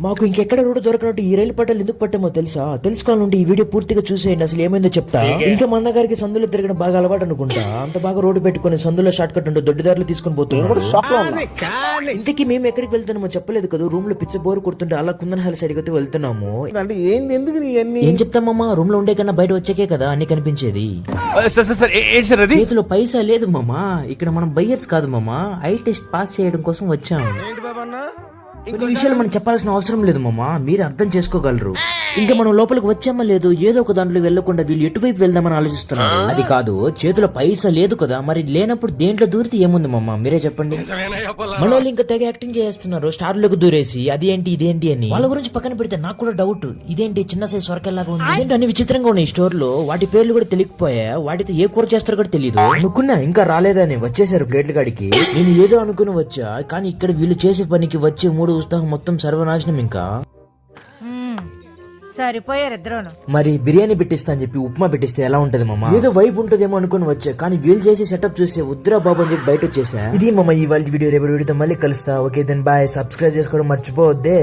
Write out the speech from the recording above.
మాకు ఇంకెక్కడ రోడ్డు దొరకనట్టు ఈ రైలు పట్టాలు ఎందుకు పట్టామో తెలుసా? తెలుసుకోవాలంటే ఈ వీడియో పూర్తిగా చూసేయండి. అసలు ఏమైందో చెప్తా. ఇంకా మా అన్నగారికి సందులో తిరగడం బాగా అలవాటు అనుకుంటా. అంత బాగా రోడ్డు పెట్టుకుని సందులో షార్ట్ కట్ ఉంటూ దొడ్డిదారులు తీసుకుని పోతున్నాడు. ఇంతకీ మేము ఎక్కడికి వెళ్తున్నామో చెప్పలేదు కదా? రూమ్లో పిచ్చ బోర్ కొడుతుంటే అలా కుందన్ హాల్ సైడ్ అయితే వెళ్తున్నాము. అంటే ఏంది ఎందుకు నీ అన్ని? ఏం చెప్తామమ్మా? రూమ్లో ఉండే కన్నా బయట వచ్చాకే కదా అన్ని కనిపించేది. చేతిలో పైసా లేదు మామా. ఇక్కడ మనం బయ్యర్స్ కాదు మామా. ఐ టెస్ట్ పాస్ చేయడం కోసం వచ్చాము. ఏంటి బాబా అన్న కొన్ని విషయాలు మనం చెప్పాల్సిన అవసరం లేదు మామ. మీరు అర్థం చేసుకోగలరు. ఇంకా మనం లోపలికి వచ్చామా లేదు ఏదో ఒక దాంట్లో వెళ్ళకుండా వీళ్ళు ఎటువైపు వెళ్దామని ఆలోచిస్తున్నారు? అది కాదు చేతిలో పైసా లేదు కదా మరి లేనప్పుడు దేంట్లో దూరితే ఏముంది మామా? మీరే చెప్పండి. మన వాళ్ళు ఇంకా తెగ యాక్టింగ్ చేస్తున్నారు స్టార్లోకి దూరేసి అది ఏంటి ఇదేంటి అని. వాళ్ళ గురించి పక్కన పెడితే నాకు కూడా డౌట్ ఇదేంటి చిన్న సైజ్ సొరకల్లాగా ఉంది? ఇదేంటి అన్ని విచిత్రంగా ఉన్నాయి స్టోర్లో వాటి పేర్లు కూడా తెలియకపోయా? వాటితో ఏ కూర చేస్తారో కూడా తెలియదు అనుకున్నా ఇంకా రాలేదని వచ్చేసారు ప్లేట్ల కాడికి. నేను ఏదో అనుకుని వచ్చా కానీ ఇక్కడ వీళ్ళు చేసే పనికి వచ్చే మూడు ఉత్సాహం మొత్తం సర్వనాశనం ఇంకా. సరిపోయారు ఇద్దరును. మరి బిర్యానీ పెట్టిస్తా అని చెప్పి ఉప్మా పెట్టిస్తే ఎలా ఉంటది మామ? ఏదో వైపు ఉంటదేమో అనుకుని వచ్చా. కానీ వీళ్ళు చేసే సెటప్ చూస్తే ఉద్రా బాబు అని చెప్పి బయట వచ్చేసా? ఇది మామ ఈ వాళ్ళ వీడియో రేపు వీడియోతో మళ్ళీ కలుస్తా. ఓకే దెన్ బాయ్ సబ్స్క్రైబ్ చేసుకోవడం మర్చిపోవద్దే.